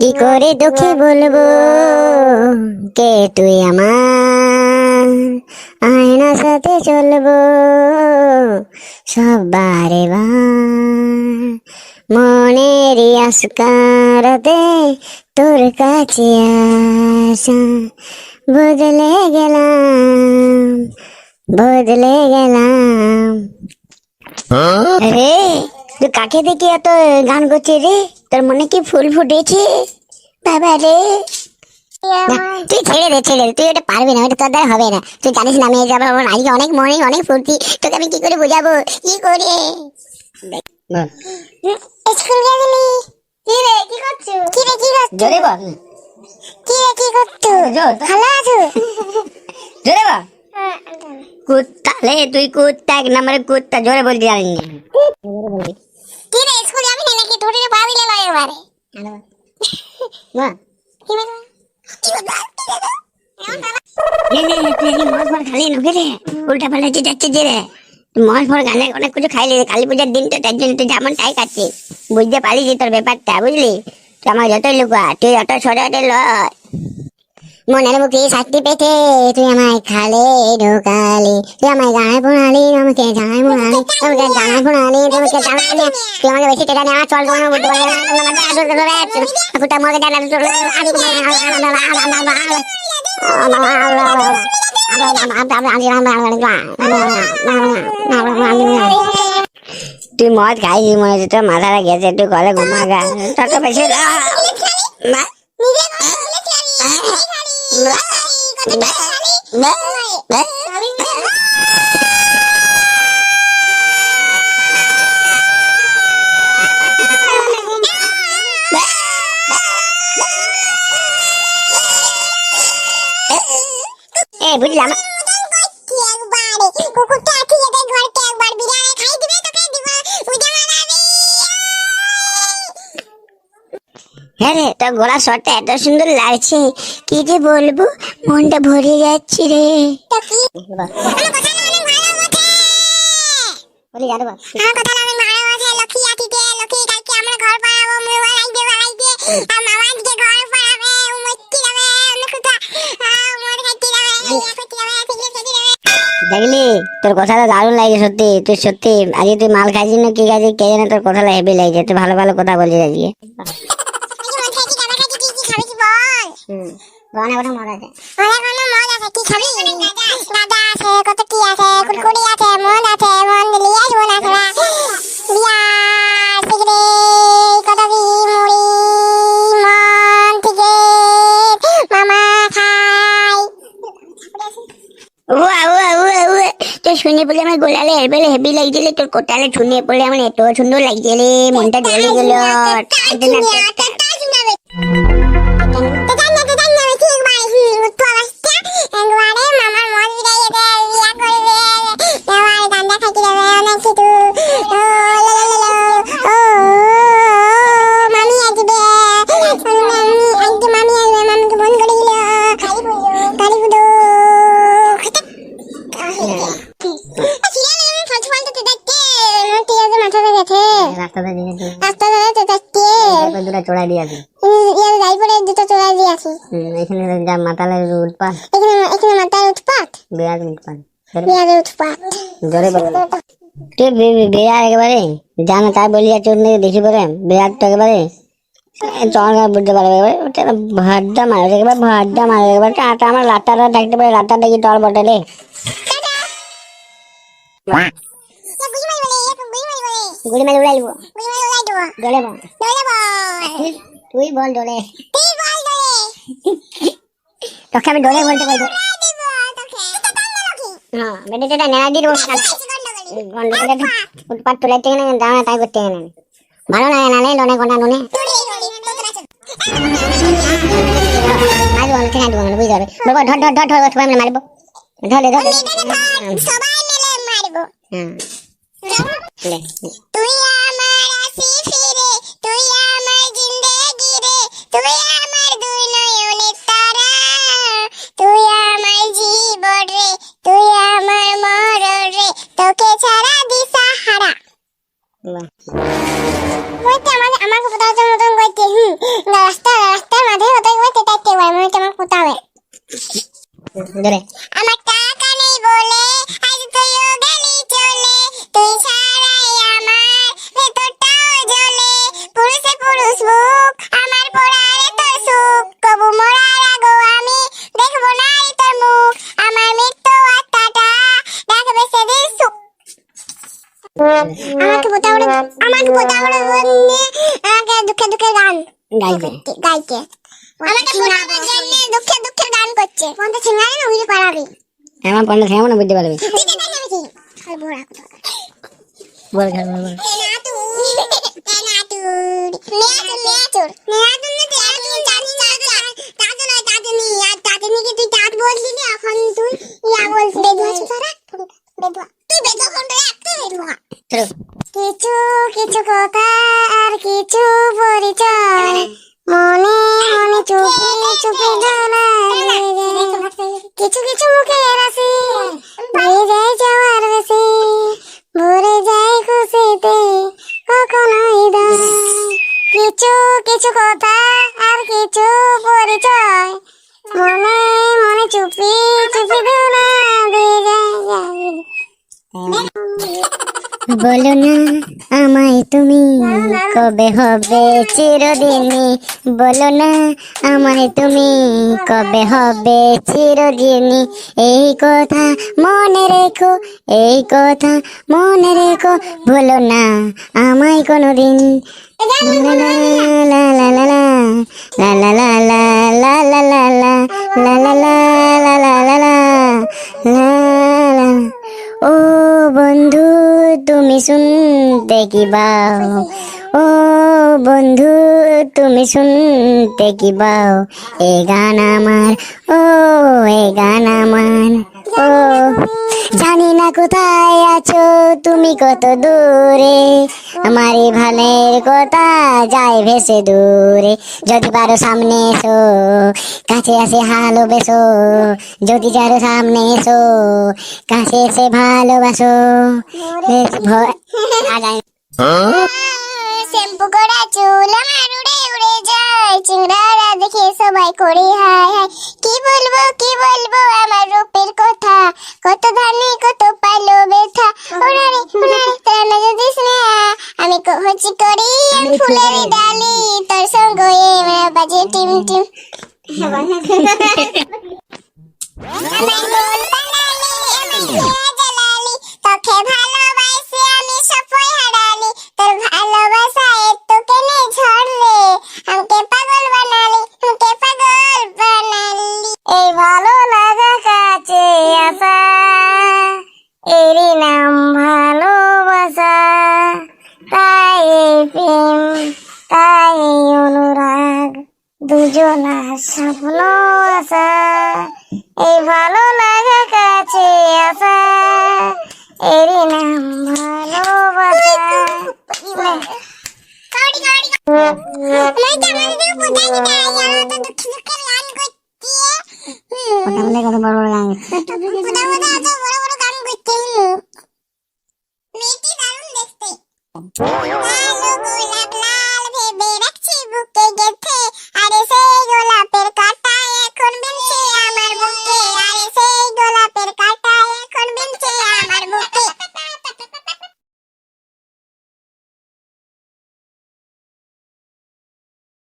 কি করে দুঃখী বলব? কে তুই আমার আয়না সাথে চলবো? সব বারে মনের আসকারতে তোর কাছে আসা। বদলে গেলাম বদলে গেলাম। রে তুই কাকে দেখি এত গান করছিস রে? তোর মনে কি ফুল ফুটেছে? বাবা রে। তুই ছেড়ে দে ছেড়ে দে। তুই এটা পারবি না এটা তোর দ্বারা হবে না। তুই জানিস না আমি এই যাব আমার আজকে অনেক মনে অনেক ফুর্তি। তোকে আমি কি করে বোঝাবো? কি করে? স্কুল গেলি? কি রে কি করছ? কি রে কি করছ? জোরে বল। কি রে কি করছ? ভালো আছো? জোরে বল। কুত্তা লে তুই কুত্তা এক নম্বরে কুত্তা। জোরে বলতে জানি না কি রে স্কুল যাবি না নাকি? পা দিলে লয় কি বলব কি বলব রে রে রে, তুই আজকে মদ ফল খালি নুকে রে উল্টা পাল্টা যাচ্ছে যে রে। তুই মদ গানে অনেক কিছু খাইলি কালী পূজার দিন তার জন্য তুই যেমন তাই খাচ্ছিস বুঝতে পারিস তোর ব্যাপারটা বুঝলি? তুই আমার যতই লুকা তুই অত সরাতে লয়। মনের মুখে শান্তি পেতে তুই আমায় খালে ঢোকালি তুই আমায় জানাই পড়ালি আমাকে জানাই পড়ালি আমাকে জানাই পড়ালি তোমাকে জানাই তুই আমাকে বেশি টেকা নেওয়া চল কোনো বুঝতে পারলি কুটা মগে জানা তুই মদ খাইছি মনে হচ্ছে তোর মাথাটা গেছে একটু গলে ঘুমা গা তত বেশি না। না, না, না। এ বুঝলাম কুকুরটা আছে এদের ঘরকে একবার বিরিয়ানি খাই দিবে তোকে দিব বুঝে মানাবি হ্যাঁ রে তোর গলা শটটা এত সুন্দর লাগছে কি যে বলব? মনটা ভরে যাচ্ছে রে। আমার কথা না অনেক বলি জানো আমার কথা না অনেক ভালো বটে। লক্ষ্মী আতিতে লক্ষ্মী কালকে আমরা ঘর আর মামা দেখলি? তোর কথাটা দারুণ লাগে সত্যি। তুই সত্যি আজকে তুই মাল খাইছিস না কি খাইছিস কে জানে তোর কথাটা হেভি লাগছে। তুই ভালো ভালো কথা বলছিস আজকে। মন খাইতে যাবে খাইতে কি কি খাবি কি বল হুম অনেক অনেক মজা আছে। অনেক অনেক মজ আছে কি খাবি? গাঁদা আছে কত কি আছে কুরকুরি আছে মন আছে মন দিলি আসব না। তোরা সিগারেট কত কি মুড়ি মন থেকে মামা খাই উয়া উয়া তুই শুনে বলে আমার গোলালে হেবেলে হেভি লাগছিল তোর কোটালে শুনে পড়ে আমার এত সুন্দর লাগছে রে মনটা জ্বলে গেল। রাস্তা ধরে যাচ্ছে। দুটা চড়াই দিয়ে আসি ইয়ার দুটো চলে দিয়ে আসি। এখানে যা মাতালের উৎপাত। এখানে এখানে উৎপাত? বিরাট উৎপাত। উৎপাত। জোরে বলো। তুই একেবারে? জানো তাই বলি যাচ্ছে ওর দিকে দেখি পরে। বিরাট তো একেবারে বুঝতে পারবে একেবারে। ওটা ভাড্ডা মারে একেবারে ভাড্ডা মারে একেবারে। আটা আমার লাটাটা ডাকতে পারে লাটা দেখি টল বটলে গুড়ি মেরে উড়াইব ডলে বল। তুই বল ডলে তোকে আমি ডলে বলতে বলব। হ্যাঁ বেটে যেটা নেড়া দিয়ে দেবো। গন্ডগোলে। উৎপাত তোলার থেকে না দাঁড়া তাই করতে গেলে ভালো লাগে না নুনে কোনা নুনে আজ বল কেন দিব বুঝতে পারবে? বাবা ধর ধর ধর ধর সবাই মিলে মারবো। ধরে ধরে। সবাই মিলে মারবো। হ্যাঁ। তুই আমার আসি ফিরে তুই আমার জিন্দেগি রে তুই আমার দুই নয়নের তারা তুই আমার জীবন রে রাস্তার মাঝে হতে হইতে আমার আমাকে আমাকে বোতাউড়ে নিয়ে আমাকে দুঃখে দুঃখে গান গাইতে আমাকে দুঃখে দুঃখে গান করছে। পন্থা ছিঙ্গারে না বুঝতে আমার না বুঝতে এখন কিছু কিছু কথা আর কিছু পরিচয়। মনে মনে চুপি চুপি কিছু কিছু মুখের আছে ভরে যায় যাওয়ার বেশি, ভরে যায় খুশিতে কখনো হৃদয় কিছু কিছু কথা বলো না আমায় তুমি কবে হবে চিরদিনই বলো না আমায় তুমি কবে হবে চিরদিনই এই কথা মনে রেখো এই কথা মনে রেখো বলো না আমায় কোনোদিন লা লা লা লা লা লা লা লা লা লা লা লা লা লা লা লা লা লা ও বন্ধু, তুমি শুনতে কি বাও ও বন্ধু, তুমি শুনতে কি বাও এ গান আমার, ও এ গান আমার। ও জানি না কোথায় আছো তুমি কত দূরে? আমার ভালের কথা যায় ভেসে দূরে। যদি পারো সামনে এসো কাছে আসে ভালোবেসো যদি পারো সামনে এসো কাছে এসে ভালোবাসো আগায় শ্যাম্পু করা চুল আমার উড়ে উড়ে যায়। চিংড়ারা দেখে সবাই করে হায় হায় কি বলব কি বলব, আমার রূপের কথা। দুজন স্বপ্ন আছে। এই ভালো লাগা কাছে আছে। এরই নাম ভালো কত বড় দেখতে